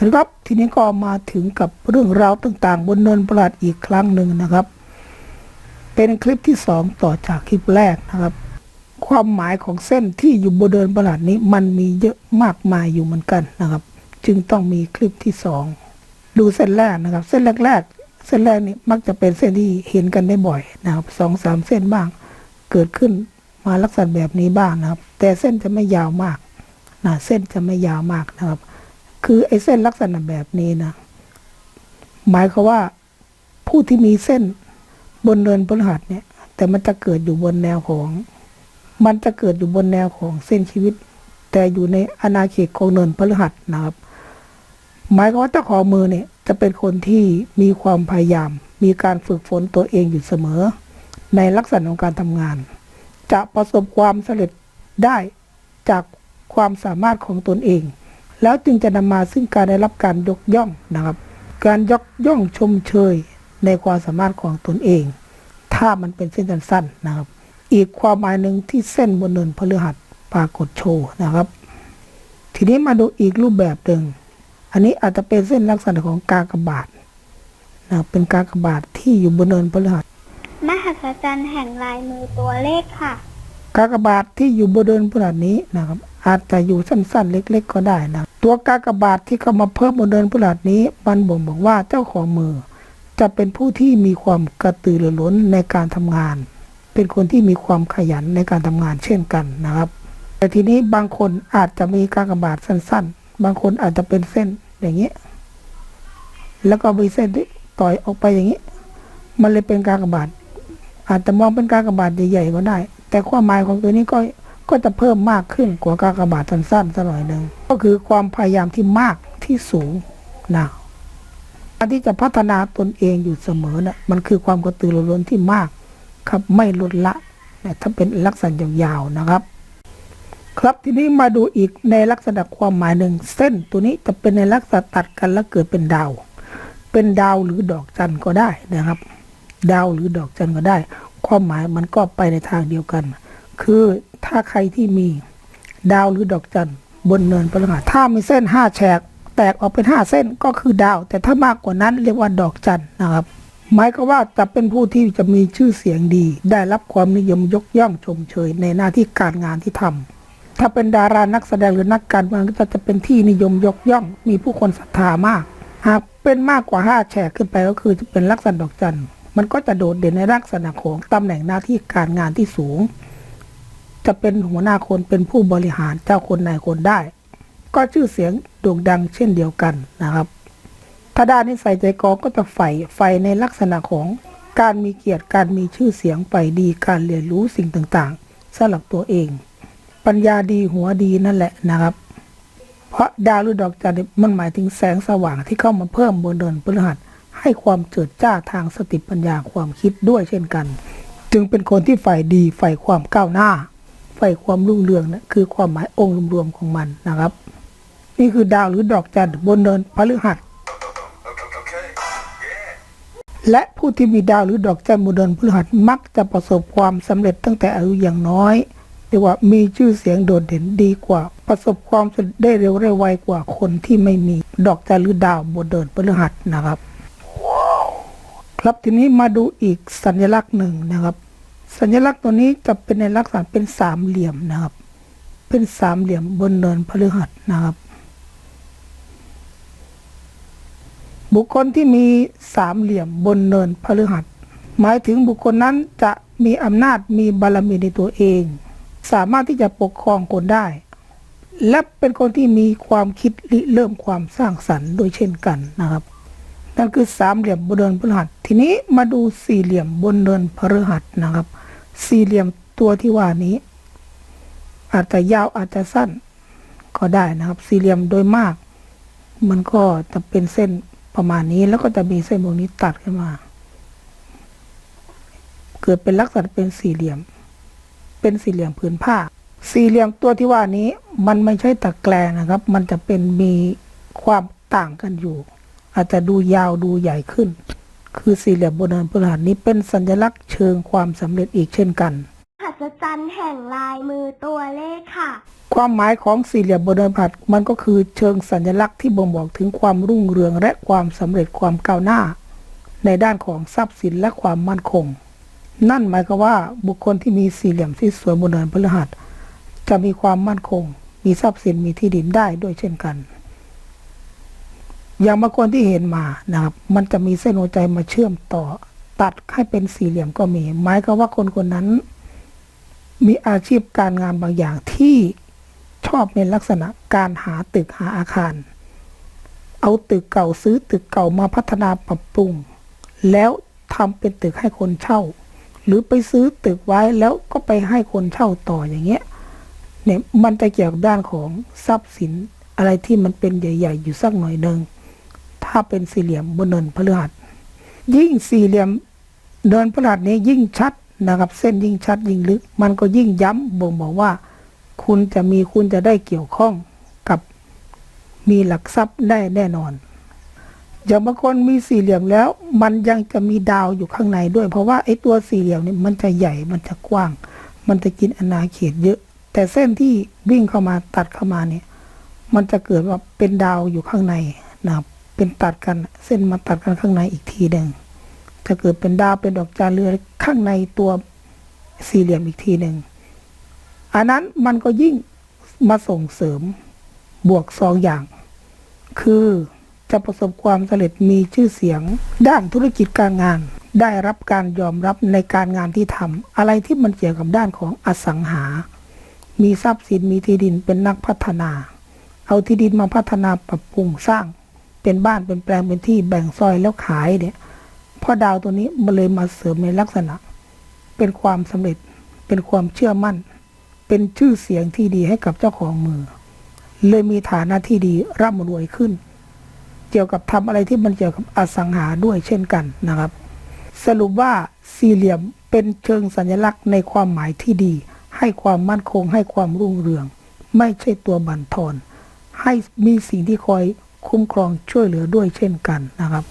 ครับ ทีนี้ก็มาถึงกับเรื่องราวต่างๆ บนเนินประหลาดอีกครั้งหนึ่งนะครับ เป็นคลิปที่สองต่อจากคลิปแรกนะครับ ความหมายของเส้นที่อยู่บนเดินประหลาดนี้มันมีเยอะมากมายอยู่เหมือนกันนะครับ จึงต้องมีคลิปที่สองดูเส้นแรกนะครับ เส้นแรกๆเส้นแรกนี่มักจะเป็นเส้นที่เห็นกันได้บ่อยนะครับสองสามเส้นบ้าง เกิดขึ้นมาลักษณะแบบนี้บ้างนะครับ แต่เส้นจะไม่ยาวมากนะเส้นจะไม่ยาวมากนะครับ คือไอ้เส้นลักษณะแบบนี้นะ หมายความว่าผู้ที่มีเส้นบนเนินพฤหัสเนี่ย แต่มันจะเกิดอยู่บนแนวของ มันจะเกิดอยู่บนแนวของเส้นชีวิต แต่อยู่ในอาณาเขตของเนินพฤหัสนะครับ หมายความว่าเจ้าของมือเนี่ย จะเป็นคนที่มีความพยายาม มีการฝึกฝนตัวเองอยู่เสมอ ในลักษณะของการทำงาน จะประสบความสำเร็จได้จากความสามารถของตนเอง แล้วจึงจะนำมาซึ่งการได้รับการยกย่องนะครับ การยกย่องชมเชยในความสามารถของตนเอง ถ้ามันเป็นเส้นสั้นๆนะครับ อีกความหมายหนึ่งที่เส้นบนเนินพฤหัสปรากฏโชว์นะครับ ทีนี้มาดูอีกรูปแบบหนึ่งอันนี้อาจจะเป็นเส้นลักษณะของกากบาทนะครับเป็นกากบาทที่อยู่บนเนินพฤหัสมหัศจรรย์แห่งลายมือตัวเลขค่ะ กากบาทที่อยู่บนเดินพลัดนี้นะครับ อาจจะอยู่สั้นๆ เล็กๆ ก็ได้นะ ตัวกากบาทที่เข้ามาเพิ่มบนเดินพลัดนี้มันบ่งบอกว่าเจ้าของมือ จะเป็นผู้ที่มีความกระตือรือร้นในการทำงาน เป็นคนที่มีความขยันในการทำงานเช่นกันนะครับ แต่ทีนี้บางคนอาจจะมีกากบาทสั้น ๆ บางคนอาจจะเป็นเส้นอย่างนี้แล้วก็มีเส้นที่ต่อยออกไปอย่างนี้ มันเลยเป็นกากบาทอาจจะมองเป็นกากบาทใหญ่ๆก็ได้ แต่ความหมายของตัวนี้ก็ ก็จะเพิ่มมากขึ้นกว่ากากบาทสั้นๆสักหน่อยหนึ่งก็คือความพยายามที่มากที่สูงนะการที่จะพัฒนาตนเองอยู่เสมอนะ่ะมันคือความกระตือรือร้นที่มากครับไม่ลดละนะถ้าเป็นลักษณะยาวๆนะครับ ครับทีนี้มาดูอีกในลักษณะความหมายหนึ่งเส้นตัวนี้จะเป็นในลักษณะตัดกันแล้วเกิดเป็นดาว เป็นดาวหรือดอกจันก็ได้นะครับ ดาวหรือดอกจันก็ได้ ความหมายมันก็ไปในทางเดียวกัน คือ ถ้าใครที่มีดาวหรือดอกจันบนเนินพฤหัสถ้ามีเส้นห้าแฉก แตกออกเป็นห้าเส้นก็คือดาว แต่ถ้ามากกว่านั้นเรียกว่าดอกจันนะครับหมายก็ว่าจะเป็นผู้ที่จะมีชื่อเสียงดี ได้รับความนิยมยกย่องชมเชยในหน้าที่การงานที่ทำถ้าเป็นดารานักแสดงหรือนักการเมืองก็จะเป็นที่นิยมยกย่อง มีผู้คนศรัทธามาก หากเป็นมากกว่าห้าแฉกขึ้นไปก็คือจะเป็นลักษณะดอกจันมันก็จะโดดเด่นในลักษณะของตำแหน่งหน้าที่การงานที่สูง จะเป็นหัวหน้าคนเป็นผู้บริหารเจ้าคนนายคนได้ ก็ชื่อเสียงโด่งดังเช่นเดียวกันนะครับ ถ้าด้านนิสัยใจคอก็จะใฝ่ใฝ่ในลักษณะของการมีเกียรติการมีชื่อเสียงใฝ่ดีการเรียนรู้สิ่งต่างๆสำหรับตัวเอง ปัญญาดีหัวดีนั่นแหละนะครับ เพราะดาวหรือดอกจันทร์มันหมายถึงแสงสว่างที่เข้ามาเพิ่มบนเดินพฤหัสให้ความเจิดจ้าทางสติปัญญาความคิดด้วยเช่นกัน จึงเป็นคนที่ฝ่ายดีฝ่ายความก้าวหน้า ฝ่ายความรุ่งเรืองนะคือความหมายองค์รวมๆของมันนะครับ นี่คือดาวหรือดอกจันทร์บนเดินพฤหัสและผู้ที่มีดาวหรือดอกจันทร์บนเดินพฤหัสมักจะประสบความสำเร็จตั้งแต่อายุอย่างน้อยเรียกว่ามีชื่อเสียงโดดเด่นดีกว่า ประสบความสำเร็จได้เร็วได้ไวกว่าคนที่ไม่มีดอกจันทร์หรือดาวบนเดินพฤหัสนะครับ ครับทีนี้มาดูอีกสัญลักษณ์หนึ่งนะครับ สัญลักษณ์ตัวนี้จะเป็นในลักษณะเป็นสามเหลี่ยมนะครับ เป็นสามเหลี่ยมบนเนินพฤหัสนะครับ บุคคลที่มีสามเหลี่ยมบนเนินพฤหัส หมายถึงบุคคลนั้นจะมีอำนาจมีบารมีในตัวเอง สามารถที่จะปกครองคนได้ และเป็นคนที่มีความคิดริเริ่มความสร้างสรรค์โดยเช่นกันนะครับ นั่นคือสามเหลี่ยมบนเนินพฤหัส ทีนี้มาดูสี่เหลี่ยมบนเนินพฤหัสนะครับ สี่เหลี่ยมตัวที่ว่านี้ อาจจะยาวอาจจะสั้นก็ได้นะครับ สี่เหลี่ยมโดยมาก มันก็จะเป็นเส้นประมาณนี้แล้วก็จะมีเส้นพวกนี้ตัดขึ้นมา เกิดเป็นลักษณะเป็นสี่เหลี่ยม เป็นสี่เหลี่ยมผืนผ้า สี่เหลี่ยมตัวที่ว่านี้ มันไม่ใช่ตะแกรงนะครับ มันจะเป็นมีความต่างกันอยู่ อาจจะดูยาวดูใหญ่ขึ้น คือสี่เหลี่ยมบนเนินพฤหัสนี้เป็นสัญลักษณ์เชิงความสำเร็จอีกเช่นกันมหัศจรรย์แห่งลายมือตัวเลขค่ะ ความหมายของสี่เหลี่ยมบนเดินผลัดมันก็คือเชิงสัญลักษณ์ที่บ่งบอกถึงความรุ่งเรืองและความสำเร็จความก้าวหน้า ในด้านของทรัพย์สินและความมั่นคง นั่นหมายความว่าบุคคลที่มีสี่เหลี่ยมที่สวยบนเดินพฤหัสจะมีความมั่นคง มีทรัพย์สินมีที่ดินได้ด้วยเช่นกัน อย่างบางคนที่เห็นมานะครับ มันจะมีเส้นหัวใจมาเชื่อมต่อ ตัดให้เป็นสี่เหลี่ยมก็มี หมายควาว่าคนคนนั้น มีอาชีพการงานบางอย่างที่ชอบในลักษณะการหาตึกหาอาคาร เอาตึกเก่าซื้อตึกเก่ามาพัฒนาปรับปรุง แล้วทำเป็นตึกให้คนเช่า หรือไปซื้อตึกไว้แล้วก็ไปให้คนเช่าต่ออย่างเงี้ยเนี่ยมันจะเกี่ยวกับด้านของทรัพย์สินอะไรที่มันเป็นใหญ่ ๆ อยู่สักหน่อยหนึ่ง ถ้าเป็นสี่เหลี่ยมบนเนินพฤหัส ยิ่งสี่เหลี่ยมเดินพฤหัสนี้ยิ่งชัดนะครับ เส้นยิ่งชัดยิ่งลึก มันก็ยิ่งย้ำบ่งบอกว่า คุณจะมีคุณจะได้เกี่ยวข้องกับมีหลักทรัพย์ได้แน่นอน อย่างบางคนมีสี่เหลี่ยมแล้ว มันยังจะมีดาวอยู่ข้างในด้วย เพราะว่าไอ้ตัวสี่เหลี่ยมนี่มันจะใหญ่มันจะกว้าง มันจะกินอาณาเขตเยอะ แต่เส้นที่วิ่งเข้ามาตัดเข้ามาเนี่ยมันจะเกิดว่าเป็นดาวอยู่ข้างในนะครับ เป็นตัดกันเส้นมาตัดกันข้างในอีกทีหนึ่งจะเกิดเป็นดาวเป็นดอกจานเรือข้างในตัวสี่เหลี่ยมอีกทีหนึ่งอันนั้นมันก็ยิ่งมาส่งเสริมบวกสองอย่าง คือจะประสบความสำเร็จมีชื่อเสียง ด้านธุรกิจการงาน ได้รับการยอมรับในการงานที่ทำอะไรที่มันเกี่ยวกับด้านของอสังหา มีทรัพย์สินมีที่ดินเป็นนักพัฒนา เอาที่ดินมาพัฒนาปรับปรุงสร้าง เป็นบ้านเป็นแปลงเป็นที่แบ่งซอยแล้วขายเนี่ยพอดาวตัวนี้มันเลยมาเสริมในลักษณะ เป็นความสำเร็จ เป็นความเชื่อมั่น เป็นชื่อเสียงที่ดีให้กับเจ้าของมือ เลยมีฐานะที่ดีร่ำรวยขึ้น เกี่ยวกับทำอะไรที่มันเกี่ยวกับอสังหาด้วยเช่นกันนะครับ สรุปว่าสี่เหลี่ยมเป็นเชิงสัญลักษณ์ในความหมายที่ดี ให้ความมั่นคงให้ความรุ่งเรือง ไม่ใช่ตัวบั่นทอน ให้มีสิ่งที่คอย คุ้มครองช่วยเหลือด้วยเช่นกันนะครับ